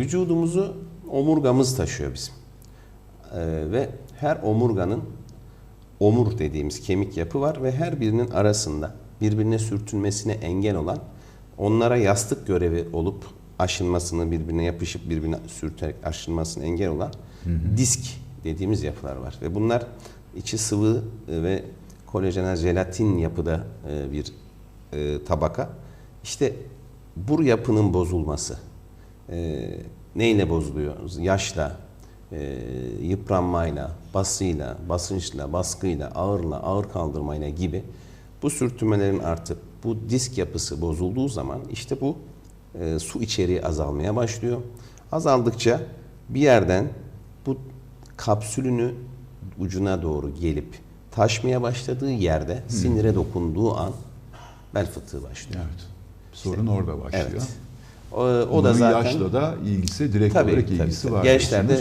vücudumuzu omurgamız taşıyor bizim. Ee, ve her omurganın omur dediğimiz kemik yapı var ve her birinin arasında birbirine sürtünmesine engel olan onlara yastık görevi olup aşınmasını birbirine yapışıp birbirine sürterek aşınmasına engel olan disk dediğimiz yapılar var ve bunlar içi sıvı e, ve kolajenel jelatin yapıda e, bir e, tabaka. İşte bu yapının bozulması e, neyle bozuluyor? Yaşla, e, yıpranmayla, basıyla, basınçla, baskıyla, ağırla, ağır kaldırmayla gibi bu sürtünmelerin artıp bu disk yapısı bozulduğu zaman işte bu e, su içeriği azalmaya başlıyor. Azaldıkça bir yerden bu kapsülünü ucuna doğru gelip taşmaya başladığı yerde sinire dokunduğu an bel fıtığı başlıyor. Evet. Sorun orada başlıyor. Evet. O, o Bunun da zaten yaşla da ilgisi, direkt tabii, olarak tabii, ilgisi tabii. var. Gençlerde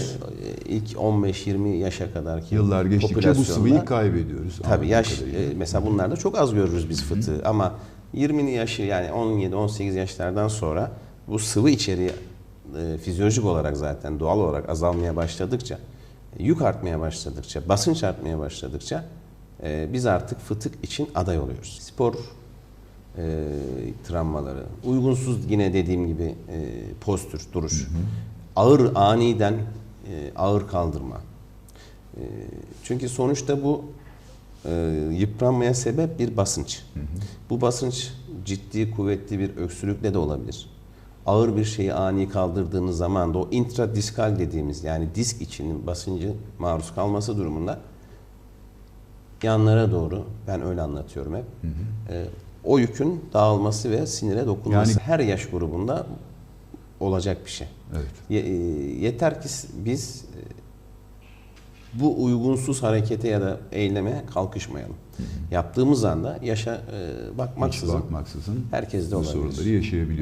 ilk 15-20 yaşa kadar ki Yıllar geçtikçe bu sıvıyı kaybediyoruz. Tabii yaş kadarıyla. e, mesela bunlarda çok az görürüz biz fıtığı ama 20'li yaşı yani 17-18 yaşlardan sonra bu sıvı içeriği e, fizyolojik olarak zaten doğal olarak azalmaya başladıkça, e, yük artmaya başladıkça, basınç artmaya başladıkça e, biz artık fıtık için aday oluyoruz. Spor e, travmaları, uygunsuz yine dediğim gibi e, postür, duruş, ağır aniden e, ağır kaldırma. E, çünkü sonuçta bu e, yıpranmaya sebep bir basınç. Bu basınç ciddi, kuvvetli bir öksürükle de olabilir. Ağır bir şeyi ani kaldırdığınız zaman da o intradiskal dediğimiz yani disk içinin basıncı maruz kalması durumunda yanlara doğru ben öyle anlatıyorum hep. e, o yükün dağılması ve sinire dokunması Yani- her yaş grubunda olacak bir şey. Evet. Ye- e, yeter ki biz e, bu uygunsuz harekete ya da eyleme kalkışmayalım. Yaptığımız anda yaşa e, Hiç bakmaksızın bakmaksızın herkeste bu olabilir. sorunları yaşayabiliyoruz.